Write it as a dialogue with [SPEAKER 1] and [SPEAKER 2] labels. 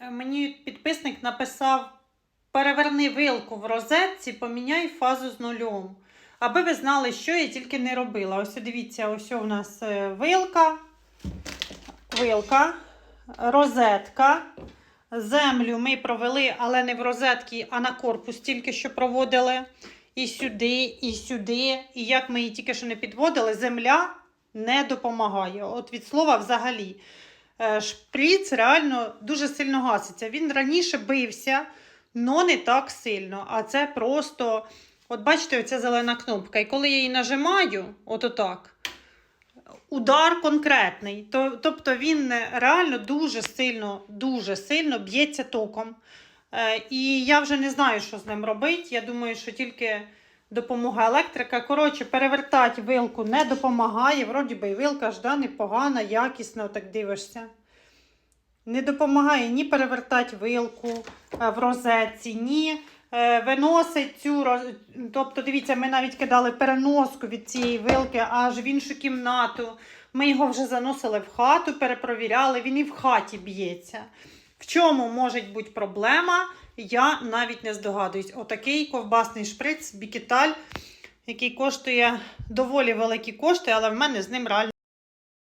[SPEAKER 1] Е, Мені підписник написав: переверни вилку в розетці, поміняй фазу з нульом. Аби ви знали, що я тільки не робила. Ось дивіться, ось у нас е, вилка, вилка, розетка. Землю ми провели, але не в розетки, а на корпус тільки що проводили. І сюди, і сюди. І як ми її тільки що не підводили, земля не допомагає. От від слова взагалі. Е, Шприц реально дуже сильно гаситься. Він раніше бився, але не так сильно. А це просто, от бачите, оця зелена кнопка. І коли я її нажимаю, от отак, удар конкретний. Тобто він реально дуже сильно, дуже сильно б'ється током. Е, і я вже не знаю, що з ним робити. Я думаю, що тільки допомога електрика. Коротше, перевертати вилку не допомагає. Вроді би і вилка ж да, непогана, якісна, так дивишся. Не допомагає ні перевертати вилку е, в розетці, ні е, виносить цю. Тобто, дивіться, ми навіть кидали переноску від цієї вилки аж в іншу кімнату. Ми його вже заносили в хату, перепровіряли, він і в хаті б'ється. В чому може бути проблема, я навіть не здогадуюсь. Отакий ковбасний шприц Бікіталь, який коштує доволі великі кошти, але в мене з ним реально.